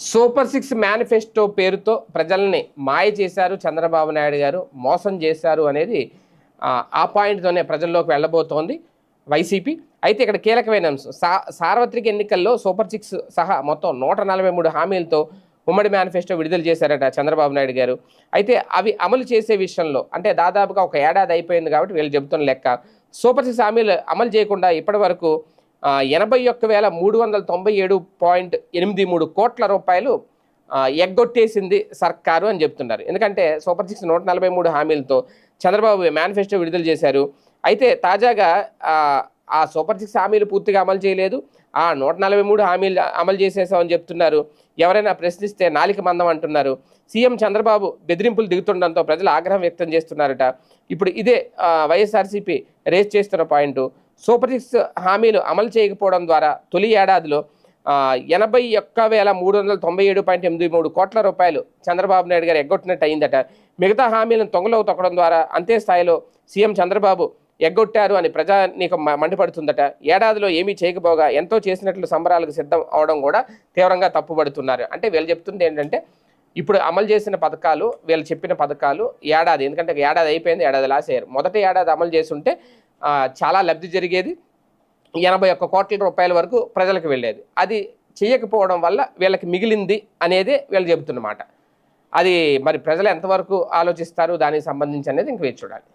Super six manifesto పేరుతో ప్రజల్ని మాయ చేశారు చంద్రబాబు నాయుడు గారు మోసం చేశారు అనేది ఆ, పాయింట్తోనే ప్రజల్లోకి వెళ్ళబోతోంది వైసీపీ. అయితే ఇక్కడ కీలకమైన అంశం సా సార్వత్రిక ఎన్నికల్లో సూపర్ సిక్స్ సహా మొత్తం నూట నలభై మూడు హామీలతో ఉమ్మడి మేనిఫెస్టో విడుదల చేశారట చంద్రబాబు నాయుడు గారు. అయితే అవి అమలు చేసే విషయంలో అంటే దాదాపుగా ఒక ఏడాది అయిపోయింది కాబట్టి వీళ్ళు చెబుతున్న లెక్క సూపర్ సిక్స్ హామీలు అమలు చేయకుండా ఇప్పటి వరకు ఎనభై ఒక్క వేల మూడు వందల తొంభై ఏడు పాయింట్ ఎనిమిది మూడు కోట్ల రూపాయలు ఎగ్గొట్టేసింది సర్కారు అని చెప్తున్నారు. ఎందుకంటే సూపర్ సిక్స్ నూట నలభై మూడు హామీలతో చంద్రబాబు మేనిఫెస్టో విడుదల చేశారు. అయితే తాజాగా ఆ, సూపర్ సిక్స్ హామీలు పూర్తిగా అమలు చేయలేదు. ఆ నూట నలభై మూడు హామీలు అమలు చేసేసామని చెప్తున్నారు. ఎవరైనా ప్రశ్నిస్తే నాలిక మందం అంటున్నారు. సీఎం చంద్రబాబు బెదిరింపులు దిగుతుండడంతో ప్రజలు ఆగ్రహం వ్యక్తం చేస్తున్నారట. ఇప్పుడు ఇదే వైఎస్ఆర్సీపీ రేస్ చేస్తున్న పాయింట్. సూపర్ సిక్స్ హామీలు అమలు చేయకపోవడం ద్వారా తొలి ఏడాదిలో ఎనభై ఒక్క వేల మూడు వందల తొంభై ఏడు పాయింట్ ఎనిమిది మూడు కోట్ల రూపాయలు చంద్రబాబు నాయుడు గారు ఎగ్గొట్టినట్టు అయిందట మిగతా హామీలను తొంగలో తొక్కడం ద్వారా అంతే స్థాయిలో సీఎం చంద్రబాబు ఎగ్గొట్టారు అని ప్రజానీకం మ- మండిపడుతుందట. ఏడాదిలో ఏమీ చేయకపోగా ఎంతో చేసినట్లు సంబరాలకు సిద్ధం అవడం కూడా తీవ్రంగా తప్పుపడుతున్నారు. అంటే వీళ్ళు చెప్తుంది ఏంటంటే ఇప్పుడు అమలు చేసిన పథకాలు వీళ్ళు చెప్పిన పథకాలు ఏడాది ఎందుకంటే ఏడాది అయిపోయింది ఏడాది లాస్ అయ్యారు. మొదటి ఏడాది అమలు చేస్తుంటే చాలా లబ్ధి జరిగేది. ఎనభై ఒక్క కోట్ల రూపాయల వరకు ప్రజలకు వెళ్ళేది. అది చేయకపోవడం వల్ల వీళ్ళకి మిగిలింది అనేది వీళ్ళు చెబుతున్నమాట. అది మరి ప్రజలు ఎంతవరకు ఆలోచిస్తారు? దానికి సంబంధించి అనేది ఇంక వేచి చూడాలి.